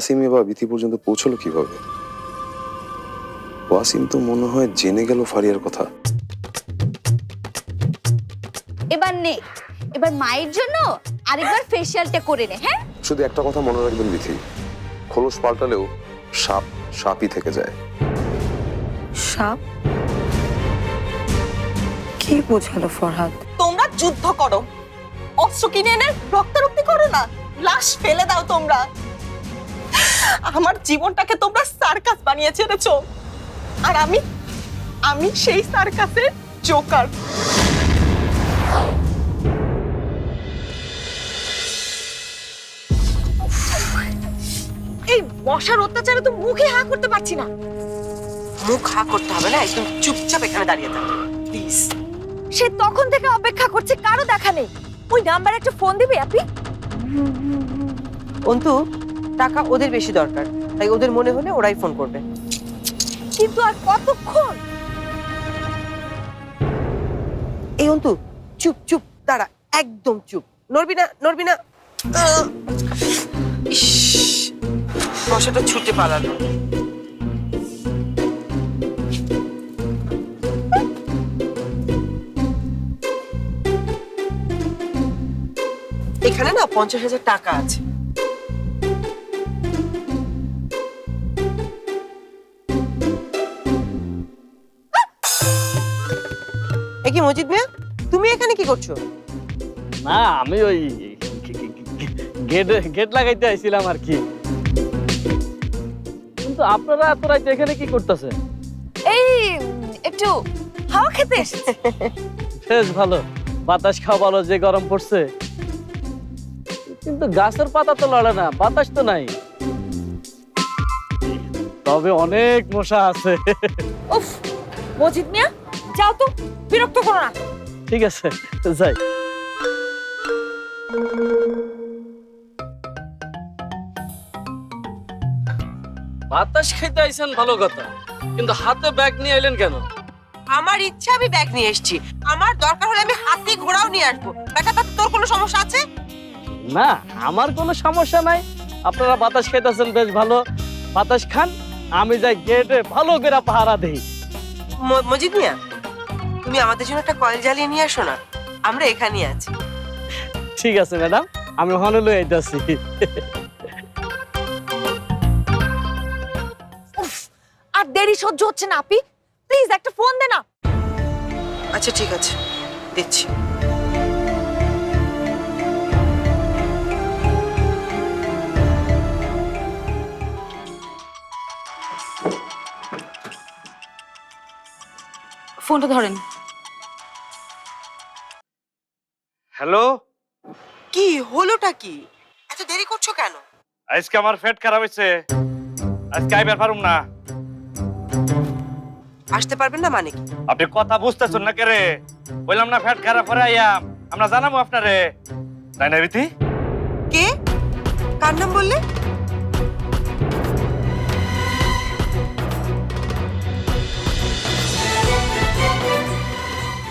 ওয়াসিমে বা বিথি পর্যন্ত পৌঁছলো কীভাবে? ওয়াসিম তো মনে হয় জেনে গেল ফারিয়ার কথা। এবার নে। এবার মায়ের জন্য আরেকবার ফেসিয়ালটা করে নে হ্যাঁ? শুধু একটা কথা মনে রাখবেন বিথি। খোলস পাল্টালেও সাপ সাপই থেকে যায়। সাপ? কি বোঝালো ফরহাদ? তোমরা যুদ্ধ করো। অস্ত্র কিনে এনে রক্তারক্তি করো না। লাশ ফেলে দাও তোমরা। আমার জীবনটাকে তোমরা সার্কাস বানিয়ে ছেড়েছো। আর আমি আমি সেই সার্কাসের জোকার। এই মশার অত্যাচারে তো মুখে হা করতে পারছি না। মুখ হা করতে হবে না একদম চুপচাপ এখানে দাঁড়িয়ে থাকো প্লিজ সে তখন থেকে অপেক্ষা করছে কারও দেখা নেই। ওই নাম্বারে একটা ফোন দিবি আপনি অন্তু টাকা ওদের বেশি দরকার। তাই ওদের মনে হলে ওরাই ফোন করবে। কিন্তু আর কতক্ষণ? এই অন্তু চুপ চুপ দাঁড়া একদম চুপ। নড়বি না নড়বি না। মশাটা ছুটে পালালো এখানে না পঞ্চাশ হাজার টাকা আছে। কি মজিদ মিয়া? তুমি এখানে কি করছ? না আমি ওই গেট গেট লাগাইতে আইছিলাম আর কি। কিন্তু আপনারা এত রাইতে এখানে কি করতেছেন? এই একটু হাওয়া খেতে এসেছে। বেশ ভালো। বাতাস খাওয়া ভালো যে গরম পড়ছে। কিন্তু গাছের পাতা তো লড়ে না বাতাস তো নাই। তবে অনেক মশা আছে। উফ মজিদ মিয়া যাও তো বিরক্ত করো না। ঠিক আছে যাই। বাতাস খাইতে আইছেন ভালো কথা কিন্তু হাতে ব্যাগ নিয়ে আইলেন কেন? আমার ইচ্ছা আমি ব্যাগ নিয়ে এসেছি। আমার দরকার হলে আমি হাতি ঘোড়াও নিয়ে আসব। ব্যাটা তাতে তোর কোনো সমস্যা আছে? না আমার কোনো সমস্যা নাই। আপনারা বাতাস খাইতেছেন বেশ ভালো। বাতাস খান আমি যাই গেটে ভালো করে পাহারা দেই। মজিদ মিয়া তুমি আমাদের জন্য একটা কয়েল জ্বালিয়ে নিয়ে আসো না। আমরা এখানেই আছি। ঠিক আছে ম্যাডাম। আমি ওখানে লই আইতাছি উফ আর দেরি সহ্য হচ্ছে না আপি। প্লিজ একটা ফোন দে না। আচ্ছা ঠিক আছে। দিচ্ছি। ফোনটা ধরেন। হ্যালো? কি হলোটা কি? এত দেরি করছ কেন? আজকে আমার পেট খারাপ হয়েছে। আজকে আইবার পারুম না। আসতে পারবেন না মানে কি? আপনি কথা বুঝতেছেন না কেরে বললাম না পেট খারাপ করে আইয়াম আমরা জানাব আপনারে। তাই না বিথি কে? কার নাম বললে?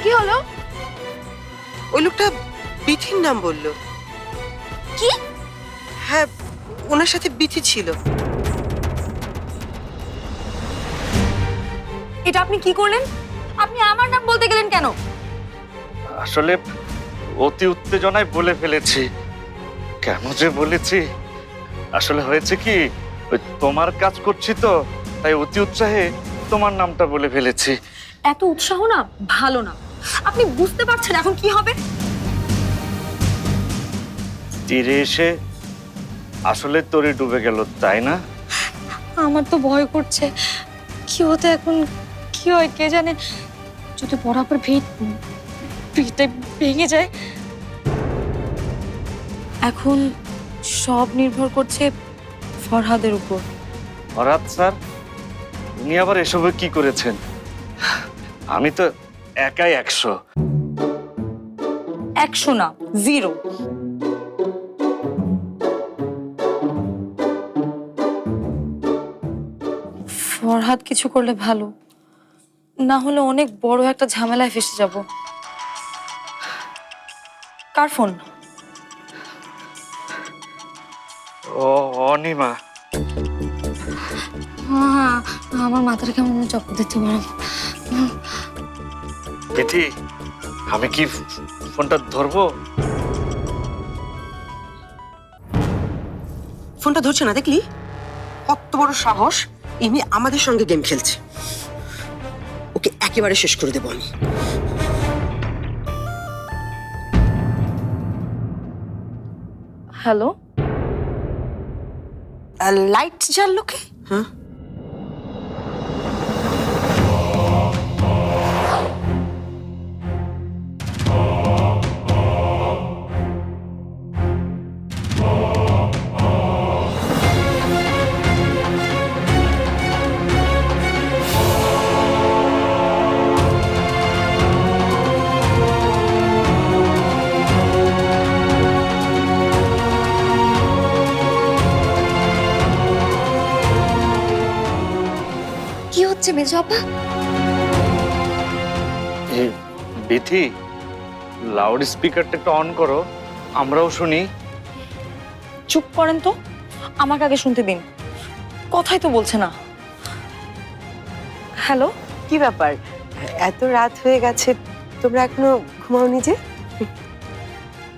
কি হলো? ওই লোকটা বিথির নাম বলল। কি? হ্যাঁ ওনার সাথে বিথি ছিল। এটা আপনি কি করলেন? আপনি আমার নাম বলতে গেলেন কেন? আসলে অতি উত্তেজনায় বলে ফেলেছি। কেন যে বলেছি? আসলে হয়েছে কি ওই তোমার কাজ করছি তো তাই অতি উৎসাহে তোমার নামটা বলে ফেলেছি। এত উৎসাহ না ভালো না। আপনি বুঝতে পারছেন এখন কি হবে? তীরে এসে আসলে তরি ডুবে গেল তাই না? আমার তো ভয় করছে। কি হতে এখন কি হয় কে জানে? যদি বরাবর ভিড় ভিড়টা ভেঙে যায়। এখন সব নির্ভর করছে ফরহাদের উপর। হঠাৎ স্যার উনি আবার এসবে কি করেছেন? আমি তো একাই একশো। একশো না জিরো। ফরহাদ কিছু করলে ভালো। না হলে অনেক বড় একটা ঝামেলায় ফেসে যাব। কার ফোন? ও অনিমা। আমার মাথাটা কেমন চপ দিতে পারো বিথি আমি কি ফোনটা ধরবো? ফোনটা ধরছে না দেখলি? কত বড় সাহস ইনি আমাদের সঙ্গে গেম খেলছে। ওকে একেবারে শেষ করে দেবো আমি। হ্যালো? লাইট জ্বাললো কে? হ্যাঁ। কি হচ্ছে মেজো আপা এ, বিথি লাউড স্পিকারটা একটু অন করো আমরাও শুনি। চুপ করেন তো আমাকে আগে শুনতে দিন। কথাই তো বলছে না। হ্যালো কি ব্যাপার? এত রাত হয়ে গেছে তোমরা এখনও ঘুমাওনি যে?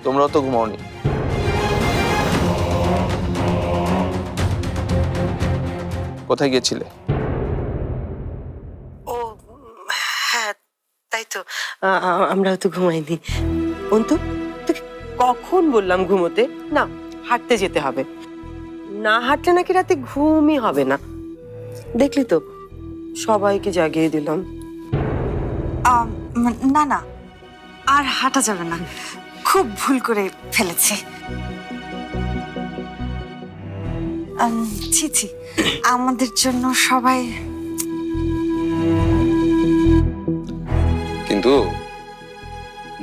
তোমরাও তো ঘুমাওনি। কোথায় গিয়েছিলে ও হ্যাঁ তাই তো আ- আ- আমরাও তো ঘুমাইনি অন্তু, তোকে কখন বললাম ঘুমোতে? না, হাঁটতে যেতে হবে। না হাঁটলে নাকি রাতে ঘুমই হবে না। দেখলি তো, সবাইকে জাগিয়ে দিলাম। না না, আর হাঁটা যাবে না। খুব ভুল করে ফেলেছি। ছি ছি, আমাদের জন্য সবাই কিন্তু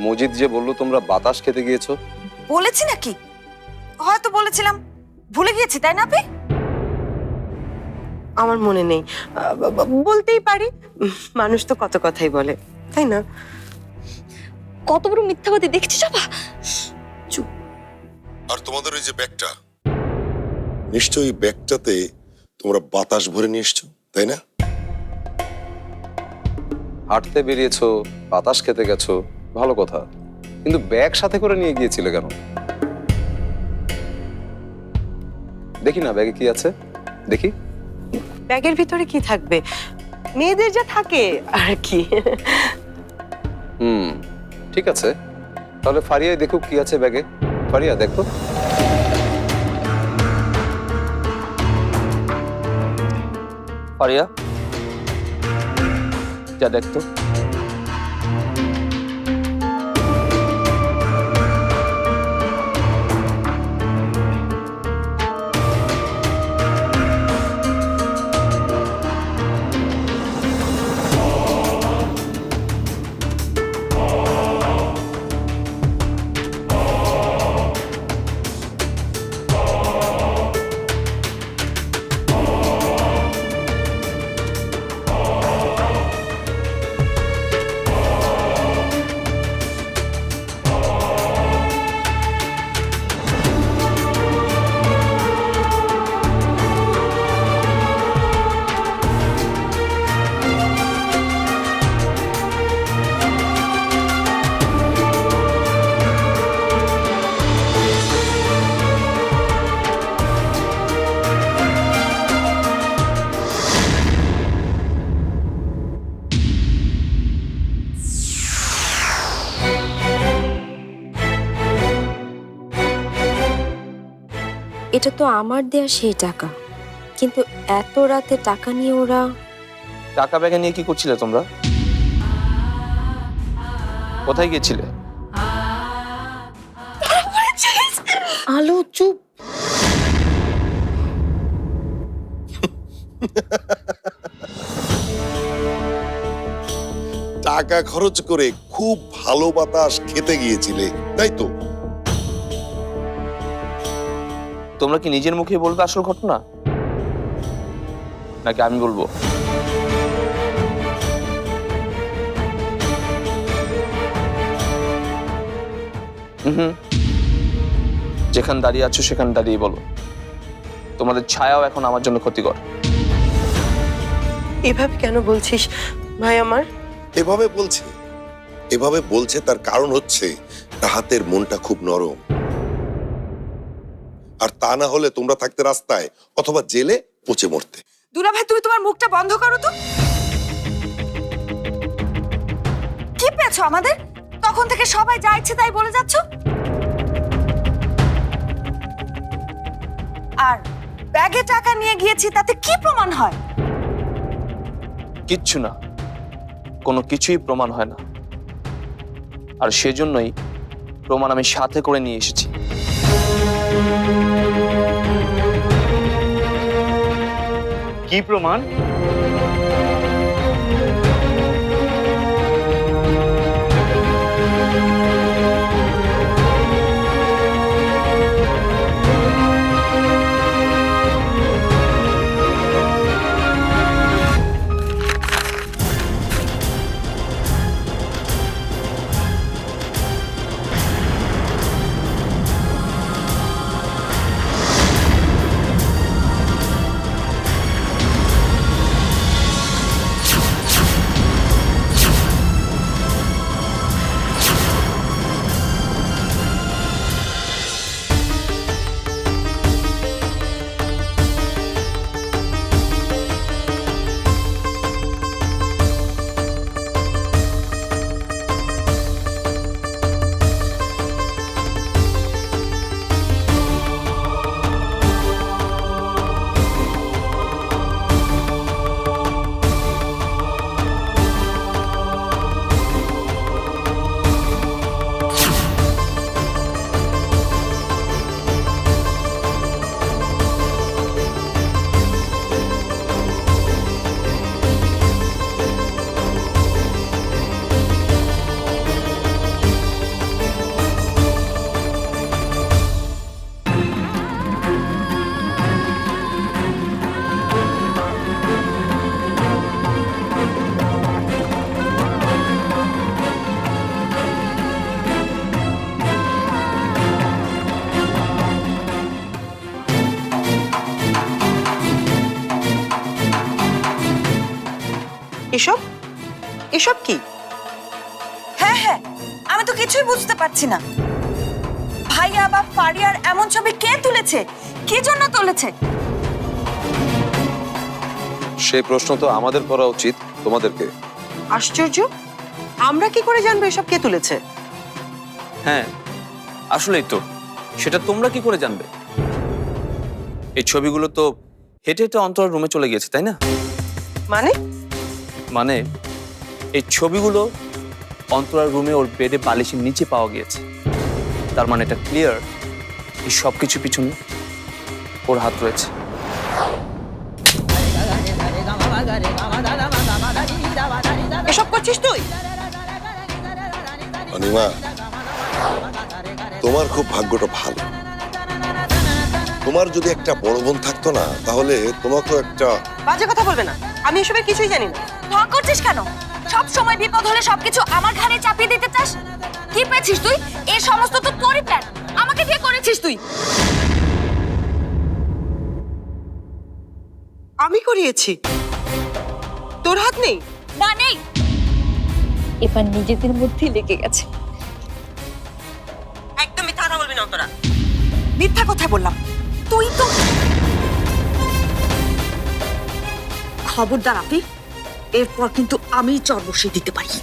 মজিদ যে বলল তোমরা বাতাস খেতে গিয়েছো? বলেছি নাকি? হয়তো বলেছিলাম। ভুলে গিয়েছি তাই না আপনি আমার মনে নেই। বলতেই পারি। মানুষ তো কত কথাই বলে তাই না? কত বড় মিথ্যাবাদী দেখছিস আপা? আর তোমাদের ওই যে ব্যাগটা? নিশ্চয়ই ব্যাগটাতে তোমরা বাতাস ভরে নিয়ে এসছো তাই না? হাঁটতে বেরিয়েছো বাতাস খেতে গেছো ভালো কথা। কিন্তু ব্যাগ সাথে করে নিয়ে গিয়েছিলে কেন? দেখি না ব্যাগে কি আছে? দেখি। ব্যাগের ভিতরে কি থাকবে? মেয়েদের যা থাকে আর কি। হুম ঠিক আছে। তাহলে ফারিয়ায় দেখুক কি আছে ব্যাগে। ফারিয়া দেখো। ফারিয়া? যা দেখতো। এটা তো আমার দেয়া সেই টাকা। কিন্তু এত রাতে টাকা নিয়ে ওরা টাকা ব্যাগে নিয়ে কি করছিলে তোমরা? কোথায় গিয়েছিলে? আলো চুপ। টাকা খরচ করে খুব ভালো বাতাস খেতে গিয়েছিলে তাই তো? তোমরা কি নিজের মুখে বলবে আসল ঘটনা? নাকি আমি বলব? হুম যেখানে দাঁড়িয়ে আছো সেখানে দাঁড়িয়ে বলো। তোমাদের ছায়াও এখন আমার জন্য ক্ষতিকর। এভাবে কেন বলছিস ভাই আমার? এভাবে বলছে। এভাবে বলছে তার কারণ হচ্ছে রাহাতের মনটা খুব নরম। আর তা না হলে তোমরা থাকতে রাস্তায় অথবা জেলে পচে মরতে। দুলা ভাই তুমি তোমার মুখটা বন্ধ করো তো। কি পেয়েছ আমাদের? তখন থেকে সবাই যা ইচ্ছে তাই বলে যাচ্ছ। আর ব্যাগে টাকা নিয়ে গিয়েছি তাতে কি প্রমাণ হয়? কিচ্ছু না। কোনো কিছুই প্রমাণ হয় না। আর সেজন্যই প্রমাণ আমি সাথে করে নিয়ে এসেছি। কি প্রমাণ এসব? এসব কি? হ্যাঁ হ্যাঁ আমি তো কিছুই বুঝতে পারছি না। ভাইয়া বা ফারিয়ার এমন ছবি কে তুলেছে? কি জন্য তুলেছে? সেই প্রশ্ন তো আমাদের করা উচিত তোমাদেরকে। আশ্চর্য! আমরা কি করে জানব এসব কে তুলেছে? হ্যাঁ আসলেই তো। সেটা তোমরা কি করে জানবে? এই ছবিগুলো তো হেঁটে হেঁটে অন্তর রুমে চলে গিয়েছে তাই না? মানে? মানে এই ছবিগুলো অন্তরার রুমে ওর বেডে বালিশের নিচে পাওয়া গিয়েছে। তার মানে এটা ক্লিয়ার এই সব কিছু পিছনে ওর হাত রয়েছে। এসব করছিস তুই? অনিমা তোমার খুব ভাগ্যটা ভালো। তোমার যদি একটা বড় বোন থাকতো না তাহলে তোমাকেও একটা বাজে কথা বলবে না। আমি এসবের কিছুই জানি না। ভয় করছিস কেন? সব সময় বিপদ হলে সবকিছু আমার ঘাড়ে চাপিয়ে দিতে চাস? কি পেয়েছিস তুই? এই সমস্ত তো তোরই প্ল্যান আমাকে দিয়ে করেছিস তুই। আমি করিয়েছি। তোর হাত নেই? না নেই। এবার নিজেদের মধ্যেই লেগে গেছে। একদম মিথ্যা কথা বলবি না তোরা মিথ্যা কথা বললাম। তুই তো খবরদার আপনি এরপর কিন্তু আমি চর বসিয়ে দিতে পারি।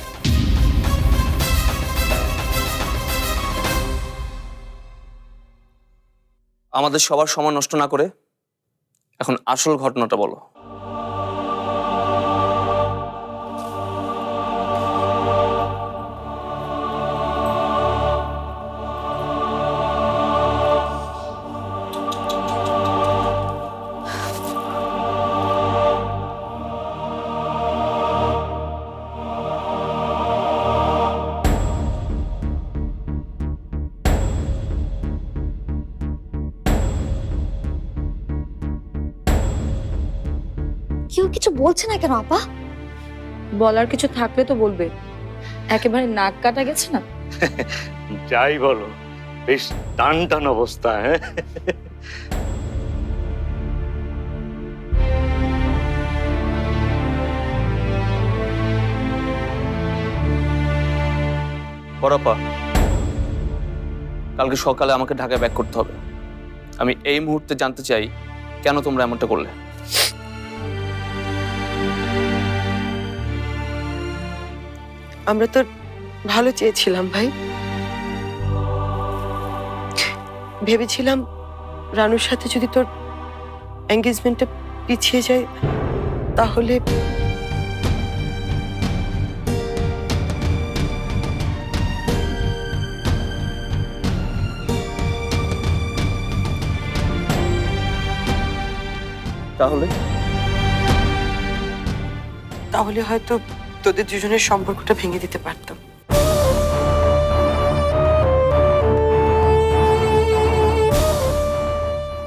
আমাদের সবার সময় নষ্ট না করে এখন আসল ঘটনাটা বলো। বলছে না কেন আপা? বলার কিছু থাকলে তো বলবে। একেবারে নাক কাটা গেছে না? যাই বলো বেশ টান টান অবস্থা হ্যাঁ? কালকে সকালে আমাকে ঢাকায় ব্যাক করতে হবে। আমি এই মুহূর্তে জানতে চাই কেন তোমরা এমনটা করলে? আমরা তো ভালো চেয়েছিলাম ভাই। ভেবেছিলাম রানুর সাথে যদি তোর এঙ্গেজমেন্টটা পিছিয়ে যায় তাহলে তাহলে? তাহলে হয়তো তোদের দুজনের সম্পর্কটা ভেঙে দিতে পারতাম।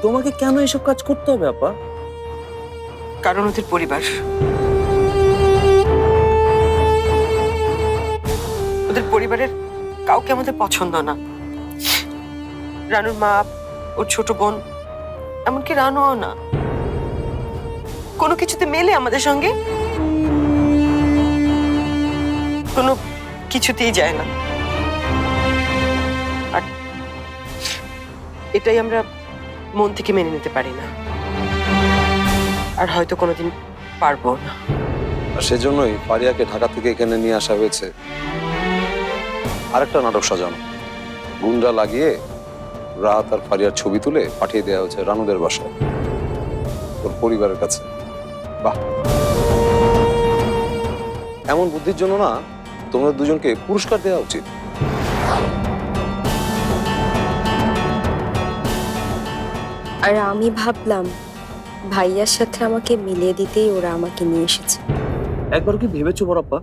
তোমাকে কেন এসব কাজ করতে হবে আপা? কারণ ওদের পরিবার। ওদের পরিবারের কাউকে আমাদের পছন্দ না। রানুর মা ওর ছোট বোন এমনকি রানুও না। কোনো কিছুতে মেলে আমাদের সঙ্গে? কোনো কিছুতেই যায় না। আর এটাই আমরা মন থেকে মেনে নিতে পারি না। আর হয়তো কোনোদিন পারব না। আর সেজন্যই পারিয়াকে ঢাকা থেকে এখানে নিয়ে আসা হয়েছে। আরেকটা নাটক সাজানো। গুন্ডা লাগিয়ে রাত আর ফারিয়ার ছবি তুলে পাঠিয়ে দেওয়া হয়েছে রানুদের বাসায়। ওর পরিবারের কাছে। বাহ! এমন বুদ্ধির জন্য না তোমরা দুজনকে পুরস্কার দেওয়া উচিত। আর আমি ভাবলাম ভাইয়ার সাথে আমাকে মিলিয়ে দিতেই ওরা আমাকে নিয়ে এসেছে। একবার কি ভেবেছো বড়প্পা?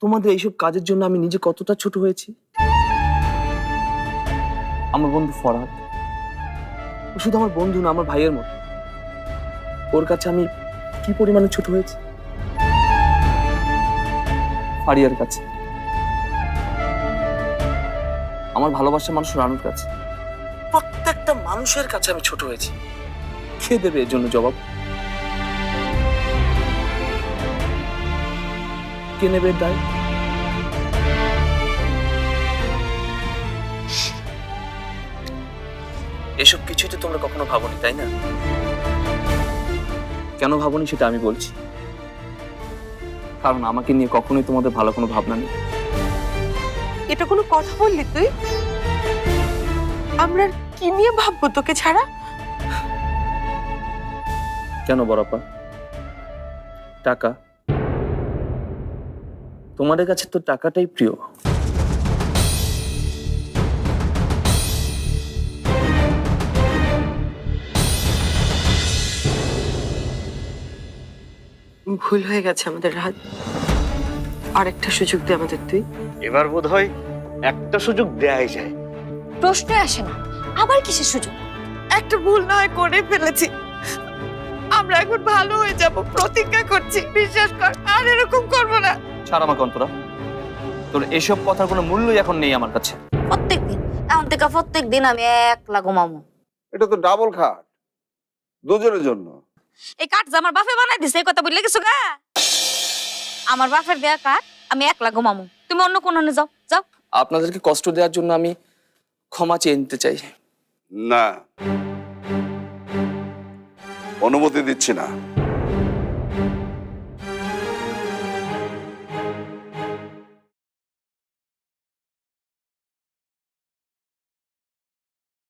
তোমাদের এইসব কাজের জন্য আমি নিজে কতটা ছোট হয়েছি? আমার বন্ধু ফরহাদ। শুধু আমার বন্ধু না আমার ভাইয়ের মতো। ওর কাছে আমি কি পরিমাণে ছোট হয়েছি? ফারিয়ার কাছে। আমার ভালোবাসার মানুষ রানুর কাছে। প্রত্যেকটা মানুষের কাছে আমি ছোট হয়েছি। কে দেবে এর জন্য জবাব? কে নেবে দায়? এসব কিছুই তো তোমরা কখনো ভাবনি, তাই না? কেন ভাবনি সেটা আমি বলছি। কারণ আমাকে নিয়ে কখনোই তোমাদের ভালো কোনো ভাবনা নেই। এটা কোনো কথা বললি তুই? আমরা কি নিয়ে ভাববো তোকে ছাড়া? কেন বড়পা টাকা? তোমাদের কাছে তো টাকাটাই প্রিয়। ভুল হয়ে গেছে আমাদের রাত। আরেকটা সুযোগ দে আমাদের তুই। এবার বোধ হয় একটা সুযোগ দেয়াই যায়। প্রশ্ন আসে না। আবার কিসের সুযোগ? একটা ভুল না হয় করে ফেলেছি। আমরা এখন ভালো হয়ে যাব প্রতিজ্ঞা করছি বিশ্বাস কর আর এরকম করব না। ছাড় আমাকে অন্তরা তোর এসব কথার কোনো মূল্যই এখন নেই আমার কাছে। প্রত্যেক দিন এখন থেকে প্রত্যেক দিন আমি একলা ঘুমাবো। এটা তো ডাবল খাট। দুজনের জন্য। এই কাঠ যে আমার বাপে বানাই দিছে এই কথা বললে কিছু গা? আমার বাপের দেয়া কাঠ আমি একলা ঘুমামু। তুমি অন্য কোনো যাও যাও। আপনাদেরকে কষ্ট দেওয়ার জন্য আমি ক্ষমা চেয়ে নিতে চাই। না। অনুমতি দিচ্ছি না।